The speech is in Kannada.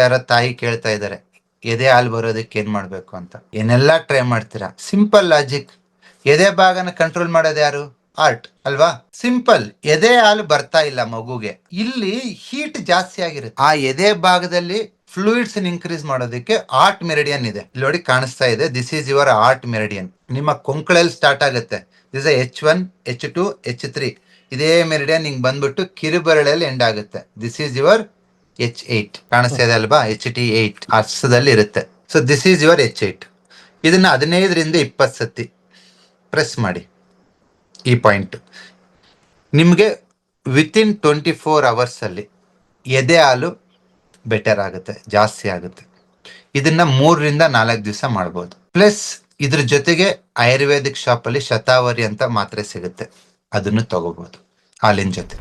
ಯಾರ ತಾಯಿ ಕೇಳ್ತಾ ಇದಾರೆ ಎದೆ ಹಾಲು ಬರೋದಕ್ಕೆ ಏನ್ ಮಾಡ್ಬೇಕು ಅಂತ. ಏನೆಲ್ಲಾ ಟ್ರೈ ಮಾಡ್ತೀರಾ? ಸಿಂಪಲ್ ಲಾಜಿಕ್ ಎದೆ ಭಾಗನ ಕಂಟ್ರೋಲ್ ಮಾಡೋದು ಯಾರು? ಆರ್ಟ್ ಅಲ್ವಾ? ಸಿಂಪಲ್ ಎದೆ ಹಾಲು ಬರ್ತಾ ಇಲ್ಲ ಮಗುಗೆ. ಇಲ್ಲಿ ಹೀಟ್ ಜಾಸ್ತಿ ಆಗಿರುತ್ತೆ. ಆ ಎದೆ ಭಾಗದಲ್ಲಿ ಫ್ಲೂಯಿಡ್ಸ್ ಇನ್ಕ್ರೀಸ್ ಮಾಡೋದಕ್ಕೆ ಆರ್ಟ್ ಮೆರಿಡಿಯನ್ ಇದೆ. ಇಲ್ಲಿ ನೋಡಿ ಕಾಣಿಸ್ತಾ ಇದೆ this is your heart meridian ನಿಮ್ಮ ಕೊಂಕಳಲ್ಲಿ ಸ್ಟಾರ್ಟ್ ಆಗುತ್ತೆ. This H one H two H three ಇದೇ ಮೆರಿಡಿಯನ್ ಹಿಂಗ್ ಬಂದ್ಬಿಟ್ಟು ಕಿರುಬೆರಳಲ್ಲಿ ಎಂಡ್ ಆಗುತ್ತೆ. This is your H eight ಕಾಣಿಸ್ತಾ ಇದೆ ಅಲ್ವಾ ಎಚ್ ಟಿ ಏಟ್ ಹರ್ಷದಲ್ಲಿ ಇರುತ್ತೆ. So this is your H eight ಇದನ್ನ ಹದಿನೈದರಿಂದ ಇಪ್ಪತ್ತು ಸತಿ ಪ್ರೆಸ್ ಮಾಡಿ. ಈ ಪಾಯಿಂಟ್ ನಿಮಗೆ ವಿತಿನ್ ಟ್ವೆಂಟಿ ಫೋರ್ ಅವರ್ಸಲ್ಲಿ ಎದೆ ಹಾಲು ಬೆಟರ್ ಆಗುತ್ತೆ, ಜಾಸ್ತಿ ಆಗುತ್ತೆ. ಇದನ್ನ ಮೂರರಿಂದ ನಾಲ್ಕು ದಿವಸ ಮಾಡ್ಬೋದು. ಪ್ಲಸ್ ಇದ್ರ ಜೊತೆಗೆ ಆಯುರ್ವೇದಿಕ್ ಶಾಪಲ್ಲಿ ಶತಾವರಿ ಅಂತ ಮಾತ್ರೆ ಸಿಗುತ್ತೆ. ಅದನ್ನು ತಗೋಬಹುದು ಹಾಲಿನ ಜೊತೆ.